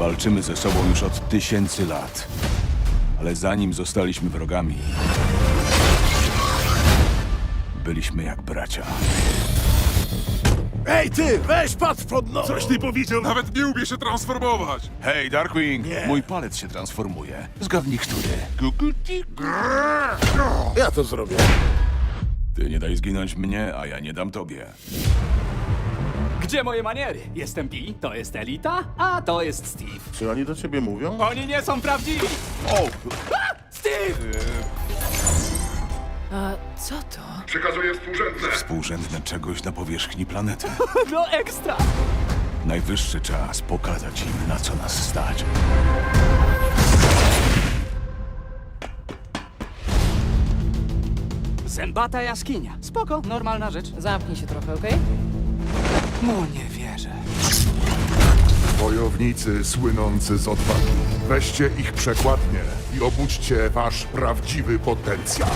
Walczymy ze sobą już od tysięcy lat. Ale zanim zostaliśmy wrogami, byliśmy jak bracia. Ej ty, weź patrz pod nos! Coś ty powiedział? Nawet nie umie się transformować. Hej, Darkwing! Nie. Mój palec się transformuje. Zgadnij, który. Ja to zrobię. Ty nie daj zginąć mnie, a ja nie dam tobie. Gdzie moje maniery? Jestem Pi, to jest Elita, a to jest Steve. Czy oni do ciebie mówią? Oni nie są prawdziwi! O! Steve! A co to? Przekazuję współrzędne. Współrzędne czegoś na powierzchni planety. No ekstra! Najwyższy czas pokazać im, na co nas stać. Zębata jaskinia. Spoko, normalna rzecz. Zamknij się trochę, okej? Mu nie wierzę. Wojownicy słynący z odwagi. Weźcie ich przekładnie i obudźcie wasz prawdziwy potencjał.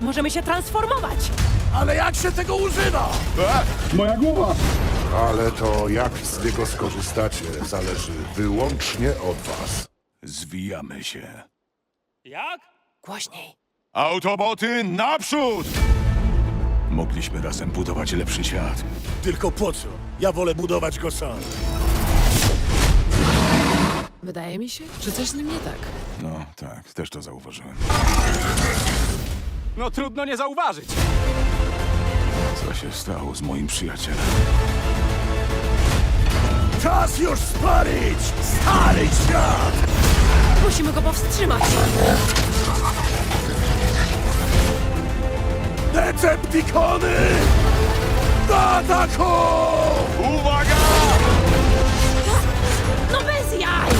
Możemy się transformować! Ale jak się tego używa? Ale to jak z niego skorzystacie zależy wyłącznie od was. Zwijamy się. Głośniej. Autoboty naprzód! Mogliśmy razem budować lepszy świat. Tylko po co? Ja wolę budować go sam. Wydaje mi się, że coś z nim nie tak. No tak, też to zauważyłem. No trudno nie zauważyć. Co się stało z moim przyjacielem? Czas już spalić! Stary świat! Musimy go powstrzymać! Decepticony! Do ataku! Uwaga! No bez jaj!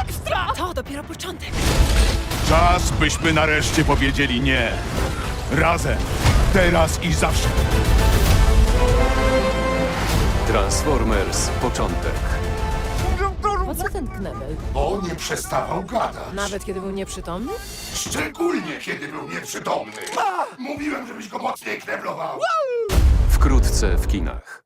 Ekstra! To dopiero początek. Czas, byśmy nareszcie powiedzieli nie. Razem. Teraz i zawsze. Transformers początek. Po co ten knebel? Bo nie przestawał gadać. Nawet kiedy był nieprzytomny? Szczególnie kiedy był nieprzytomny. Mówiłem, żebyś go mocniej kneblował. Wkrótce w kinach.